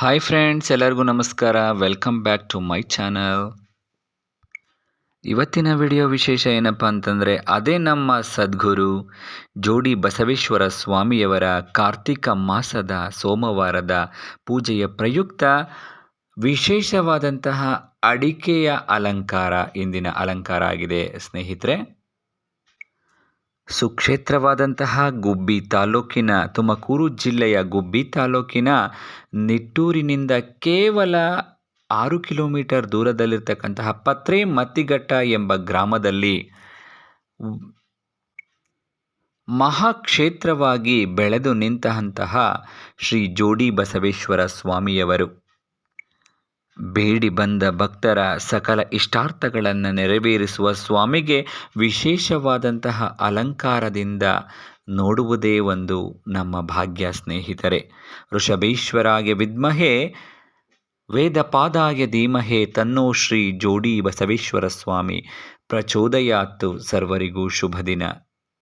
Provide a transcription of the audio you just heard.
Hi friends ಎಲ್ಲರಿಗೂ ನಮಸ್ಕಾರ. Welcome back to my channel ಇವತ್ತಿನ ವಿಡಿಯೋ ವಿಶೇಷ ಏನಪ್ಪ ಅಂತಂದರೆ, ಅದೇ ನಮ್ಮ ಸದ್ಗುರು ಜೋಡಿ ಬಸವೇಶ್ವರ ಸ್ವಾಮಿಯವರ ಕಾರ್ತಿಕ ಮಾಸದ ಸೋಮವಾರದ ಪೂಜೆಯ ಪ್ರಯುಕ್ತ ವಿಶೇಷವಾದಂತಹ ಅಡಿಕೆಯ ಅಲಂಕಾರ, ಇಂದಿನ ಅಲಂಕಾರ ಆಗಿದೆ. ಸ್ನೇಹಿತರೆ ಸುಕ್ಷೇತ್ರವಾದಂತಹ ಗುಬ್ಬಿ ತಾಲೂಕಿನ ತುಮಕೂರು ಜಿಲ್ಲೆಯ ಗುಬ್ಬಿ ತಾಲೂಕಿನ ನಿಟ್ಟೂರಿನಿಂದ ಕೇವಲ ಆರು ಕಿಲೋಮೀಟರ್ ದೂರದಲ್ಲಿರ್ತಕ್ಕಂತಹ ಪತ್ರೆ ಮತ್ತಿಘಟ್ಟ ಎಂಬ ಗ್ರಾಮದಲ್ಲಿ ಮಹಾಕ್ಷೇತ್ರವಾಗಿ ಬೆಳೆದು ನಿಂತಹಂತಹ ಶ್ರೀ ಜೋಡಿ ಬಸವೇಶ್ವರ ಸ್ವಾಮಿಯವರು. ಬೇಡಿ ಬಂದ ಭಕ್ತರ ಸಕಲ ಇಷ್ಟಾರ್ಥಗಳನ್ನು ನೆರವೇರಿಸುವ ಸ್ವಾಮಿಗೆ ವಿಶೇಷವಾದಂತಹ ಅಲಂಕಾರದಿಂದ ನೋಡುವುದೇ ಒಂದು ನಮ್ಮ ಭಾಗ್ಯ ಸ್ನೇಹಿತರೆ. ಋಷಭೇಶ್ವರಾಗೆ ವಿದ್ಮಹೆ, ವೇದಪಾದಾಯ ಧೀಮಹೆ, ತನ್ನೋ ಶ್ರೀ ಜೋಡಿ ಬಸವೇಶ್ವರ ಸ್ವಾಮಿ. ಪ್ರಚೋದಯಾತ್ತು ಸರ್ವರಿಗೂ ಶುಭ ದಿನ